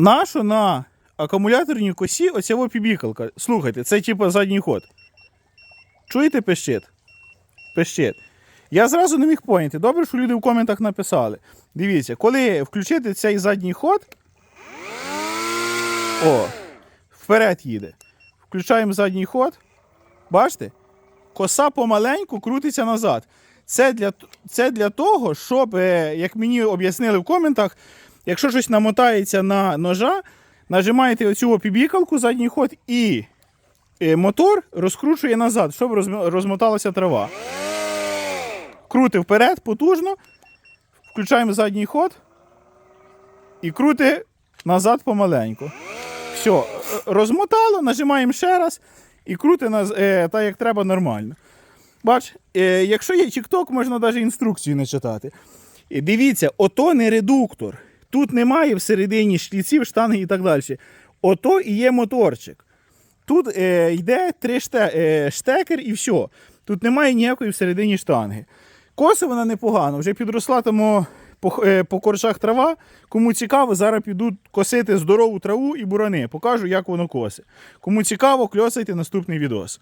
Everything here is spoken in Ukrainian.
Нащо на акумуляторній косі оця пібікалка? Слухайте, це типу задній ход. Чуєте пищит? Пищит. Я зразу не міг поняти. Добре, що люди в коментах написали. Дивіться, коли включити цей задній ход. О, вперед їде. Включаємо задній ход. Бачите? Коса помаленьку крутиться назад. Це для, це для того, щоб, е, як мені об'яснили в коментах, якщо щось намотається на ножа, нажимаєте оцю опібікалку, задній ход, і е, мотор розкручує назад, щоб розмоталася трава. Крути вперед, потужно. Включаємо задній ход і крути назад помаленьку. Все, е, розмотало, нажимаємо ще раз і крути наз- е, так, як треба нормально. Бач, е, якщо є TikTok, можна навіть інструкцію не читати. Дивіться, ото не редуктор. Тут немає всередині шліців, штанги і так далі. Ото і є моторчик. Тут е, йде три ште, е, штекер і все. Тут немає ніякої всередині штанги. Коси вона непогано, вже підросла тому по, е, по корчах трава. Кому цікаво, зараз підуть косити здорову траву і бурани. Покажу, як воно косе. Кому цікаво, кльосайте наступний відос.